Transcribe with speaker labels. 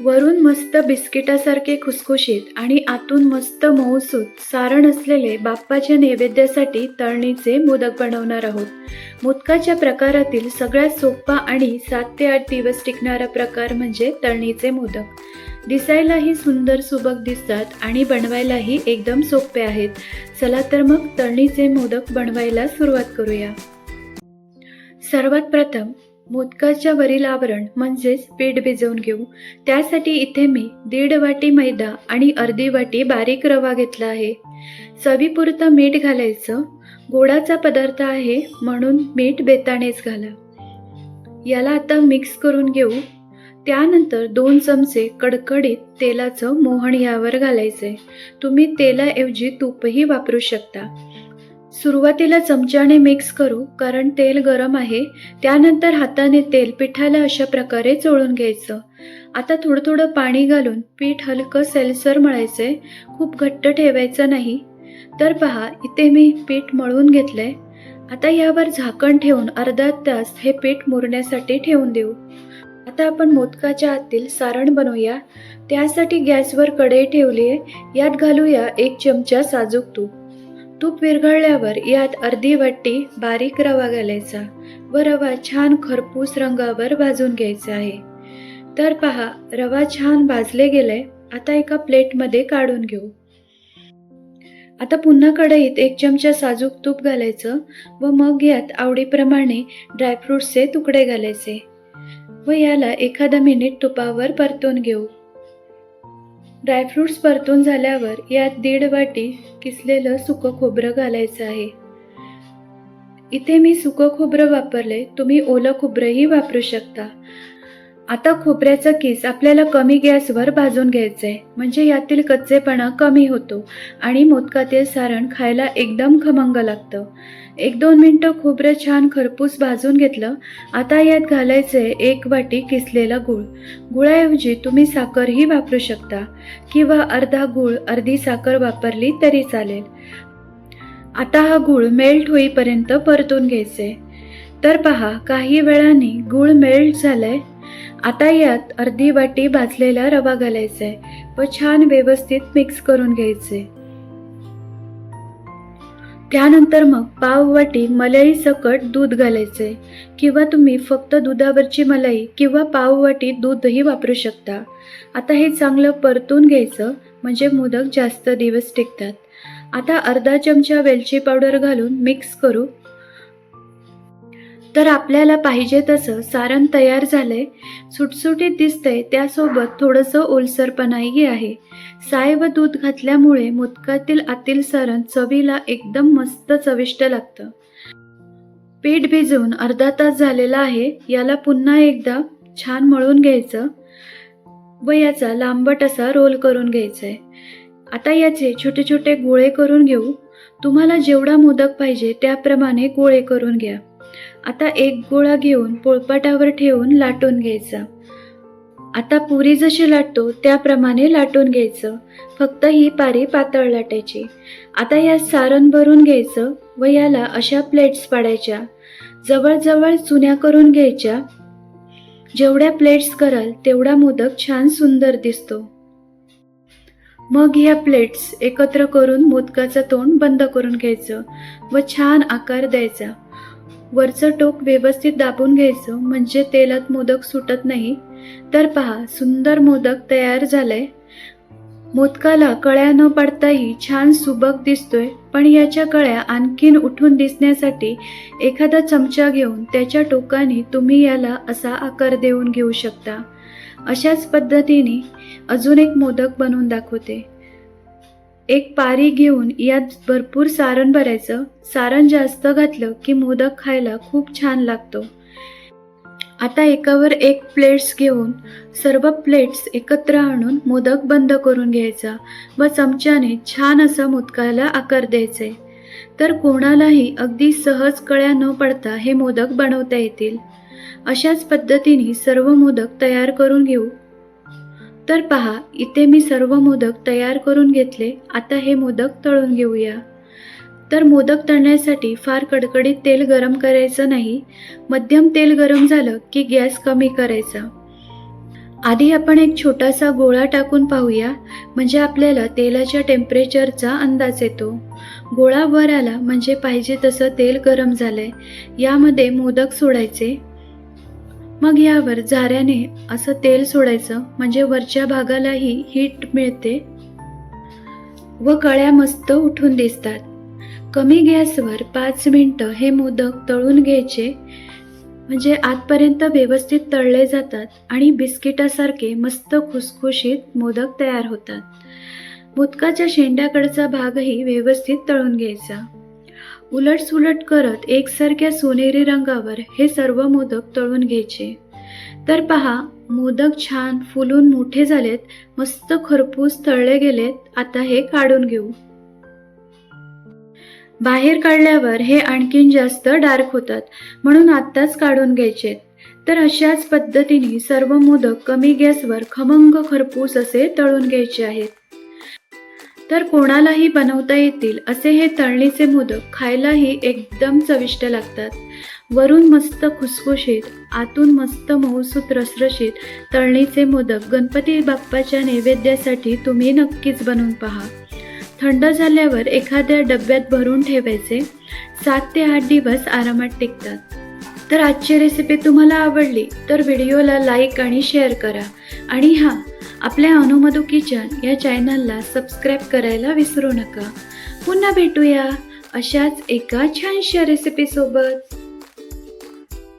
Speaker 1: वरून मस्त बिस्किटासारखे खुसखुशीत आणि आतून मस्त मऊसूत सारण असलेले बाप्पाच्या नैवेद्यासाठी तळणीचे मोदक बनवणार आहोत. मोदकाच्या प्रकारातील सगळ्यात सोपा आणि सात ते आठ दिवस टिकणारा प्रकार म्हणजे तळणीचे मोदक. दिसायलाही सुंदर सुबक दिसतात आणि बनवायलाही एकदम सोपे आहेत. चला तर मग तळणीचे मोदक बनवायला सुरुवात करूया. सर्वात प्रथम मोदकाच्या वरील आवरण म्हणजेच पीठ भिजवून घेऊ. त्यासाठी इथे मी दीड वाटी मैदा आणि अर्धी वाटी बारीक रवा घेतला आहे. चवीपुरतं मीठ घालायचं. गोडाचा पदार्थ आहे म्हणून मीठ बेतानेच घाला. याला आता मिक्स करून घेऊ. त्यानंतर दोन चमचे कडकडीत तेलाचं मोहन यावर घालायचे तुम्ही तेलाऐवजी तूपही वापरू शकता. सुरुवातीला चमच्याने मिक्स करू कारण तेल गरम आहे त्यानंतर हाताने तेल पिठाला अशा प्रकारे चोळून घ्यायचं. आता थोडं थोडं पाणी घालून पीठ हलकं सेलसर मळायचे खूप घट्ट ठेवायचं नाही. तर पहा इथे मी पीठ मळून घेतलंय. आता यावर झाकण ठेवून अर्धा तास हे पीठ मुरण्यासाठी ठेवून देऊ. आता आपण मोदकाच्या आतील सारण बनवूया. त्यासाठी गॅसवर कढई ठेवली आहे यात घालूया एक चमचा साजूक तूप. तूप विरघळल्यावर यात अर्धी वाटी बारीक रवा घालायचा व रवा छान खरपूस रंगावर भाजून घ्यायचा आहे. तर पहा रवा छान भाजले गेलाय आता एका प्लेटमध्ये काढून घेऊ. आता पुन्हा कढईत एक चमचा साजूक तूप घालायचं व मग यात आवडीप्रमाणे ड्रायफ्रूट्सचे तुकडे घालायचे. व याला एखादा मिनिट तुपावर परतून घेऊ. ड्रायफ्रूट्स परतून झाल्यावर यात दीड वाटी किसलेलं सुकं खोबरं घालायचं आहे. इथे मी सुकं खोबरं वापरले तुम्ही ओलं खोबरंही वापरू शकता. आता खोबऱ्याचा केस आपल्याला कमी गॅसवर भाजून घ्यायचं आहे म्हणजे यातील कच्चेपणा कमी होतो आणि मोदकातील सारण खायला एकदम खमंग लागतं. एक दोन मिनटं खोबरं छान खरपूस भाजून घेतलं. आता यात घालायचं आहे एक वाटी किसलेला गूळ. गुळाऐवजी तुम्ही साखरही वापरू शकता. किंवा अर्धा गूळ अर्धी साखर वापरली तरी चालेल. आता हा गूळ मेल्ट होईपर्यंत परतून घ्यायचे. तर पहा काही वेळाने गूळ मेल्ट झालाय. आता यात अर्धी वाटी भाजलेला रवा घालायचा आहे. व छान व्यवस्थित मिक्स करून घ्यायचे. त्यानंतर मग पाव वाटी मलाई सकट दूध घालायचे. किंवा तुम्ही फक्त दुधावरची मलाई किंवा पाववाटी दूधही वापरू शकता. आता हे चांगलं परतून घ्यायचं म्हणजे मोदक जास्त दिवस टिकतात. आता अर्धा चमचा वेलची पावडर घालून मिक्स करू. तर आपल्याला पाहिजे तसं सारण तयार झालंय. सुटसुटीत दिसतंय त्यासोबत थोडंसं ओलसरपणाही आहे. साय व दूध घातल्यामुळे मोदकातील आतील सारण चवीला एकदम मस्त चविष्ट लागतं. पीठ भिजवून अर्धा तास झालेला आहे. याला पुन्हा एकदा छान मळून घ्यायचं व याचा लांबट असा रोल करून घ्यायचा आहे आता याचे छोटे छोटे गोळे करून घेऊ. तुम्हाला जेवढा मोदक पाहिजे त्याप्रमाणे गोळे करून घ्या. आता एक गोळा घेऊन पोळपाटावर ठेवून लाटून घ्यायचा. आता पुरी जशी लाटतो त्याप्रमाणे लाटून घ्यायचं. फक्त ही पारी पातळ लाटायची. आता यात सारण भरून घ्यायचं व याला अशा प्लेट्स पाडायच्या. जवळजवळ चुन्या करून घ्यायच्या. जेवढ्या प्लेट्स कराल तेवढा मोदक छान सुंदर दिसतो. मग ह्या प्लेट्स एकत्र करून मोदकाचं तोंड बंद करून घ्यायचं व छान आकार द्यायचा. वरचं टोक व्यवस्थित दाबून घ्यायचं म्हणजे तेलात मोदक सुटत नाही. तर पहा सुंदर मोदक तयार झालाय. मोदकाला कळ्या न पडताही छान सुबक दिसतोय पण याच्या कळ्या आणखीन उठून दिसण्यासाठी एखादा चमचा घेऊन त्याच्या टोकाने तुम्ही याला असा आकार देऊन घेऊ शकता. अशाच पद्धतीने अजून एक मोदक बनवून दाखवते. एक पारी घेऊन यात भरपूर सारण भरायचं. सारण जास्त घातलं की मोदक खायला खूप छान लागतो. आता एकावर एक प्लेट्स घेऊन सर्व प्लेट्स एकत्र आणून मोदक बंद करून घ्यायचा व चमच्याने छान असा मोदकाला आकार द्यायचे. तर कोणालाही अगदी सहज कळ्या न पडता हे मोदक बनवता येतील. अशाच पद्धतीने सर्व मोदक तयार करून घेऊ. तर पहा इथे मी सर्व मोदक तयार करून घेतले आता हे मोदक तळून घेऊया. तर मोदक तळण्यासाठी फार कडकडीत तेल गरम करायचं नाही. मध्यम तेल गरम झालं की गॅस कमी करायचा. आधी आपण एक छोटासा गोळा टाकून पाहूया म्हणजे आपल्याला तेलाच्या टेम्परेचरचा अंदाज येतो. गोळा वर आला म्हणजे पाहिजे तसं तेल गरम झालंय. यामध्ये मोदक सोडायचे. मग यावर झाऱ्याने असं तेल सोडायचं म्हणजे वरच्या भागालाही हीट मिळते व कळ्या मस्त उठून दिसतात. कमी गॅसवर पाच मिनटं हे मोदक तळून घ्यायचे म्हणजे आतपर्यंत व्यवस्थित तळले जातात आणि बिस्किटासारखे मस्त खुसखुशीत मोदक तयार होतात. मोदकाच्या शेंड्याकडचा भागही व्यवस्थित तळून घ्यायचा. उलटसुलट करत एकसारख्या सोनेरी रंगावर हे सर्व मोदक तळून घ्यायचे. तर पहा मोदक छान फुलून मोठे झालेत मस्त खरपूस तळले गेलेत आता हे काढून घेऊ. बाहेर काढल्यावर हे आणखीन जास्त डार्क होतात म्हणून आत्ताच काढून घ्यायचे. तर अशाच पद्धतीने सर्व मोदक कमी गॅसवर खमंग खरपूस असे तळून घ्यायचे आहेत. तर कोणालाही बनवता येतील असे हे तळणीचे मोदक खायलाही एकदम चविष्ट लागतात. वरून मस्त खुसखुशीत आतून मस्त मऊसूत रसरशीत तळणीचे मोदक गणपती बाप्पाच्या नैवेद्यासाठी तुम्ही नक्कीच बनवून पहा. थंड झाल्यावर एखाद्या डब्यात भरून ठेवायचे. सात ते आठ दिवस आरामात टिकतात. तर आजची रेसिपी तुम्हाला आवडली तर व्हिडिओला लाईक आणि शेअर करा. आणि हां आपल्या अनुमधू किचन या चॅनलला सबस्क्राईब करायला विसरू नका. पुन्हा भेटूया अशाच एका छानशा रेसिपीसोबत